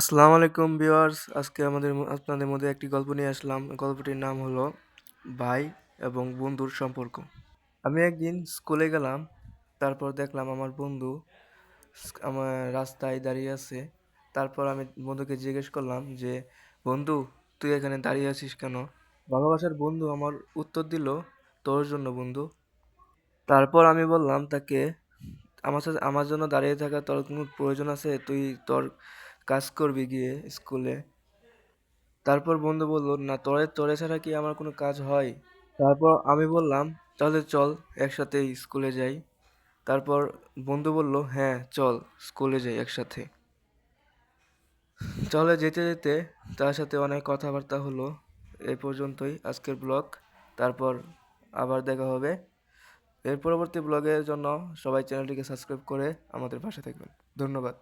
আসসালামু আলাইকুম ভিউয়ার্স, আজকে আমাদের আপনাদের মধ্যে একটি গল্প নিয়ে আসলাম। গল্পটির নাম হলো ভাই এবং বন্ধুর সম্পর্ক। আমি একদিন স্কুলে গেলাম, তারপর দেখলাম আমার বন্ধু আমার রাস্তায় দাঁড়িয়ে আছে। তারপর আমি বন্ধুকে জিজ্ঞেস করলাম যে, বন্ধু, তুই এখানে দাঁড়িয়ে আছিস কেন? ভালোবাসার বন্ধু আমার উত্তর দিল, তোর জন্য বন্ধু। তারপর আমি বললাম, তাকে, আমার সাথে, আমার জন্য দাঁড়িয়ে থাকা তোর কোনো প্রয়োজন আছে? তুই তোর কাজ করবি গিয়ে স্কুলে তারপর বন্ধু বলল, না, তোরে তোরে ছাড়া কি আমার কোনো কাজ হয়? তারপর আমি বললাম, তাহলে চল, একসাথে স্কুলে যাই। তারপর বন্ধু বলল হ্যাঁ চল স্কুলে যাই একসাথে। চলে যেতে যেতে তার সাথে অনেক কথাবার্তা হলো। এই পর্যন্তই আজকের ব্লগ তারপর আবার দেখা হবে। এর পরবর্তী ব্লগের জন্য সবাই চ্যানেলটিকে সাবস্ক্রাইব করে আমাদের পাশে থাকবেন। ধন্যবাদ।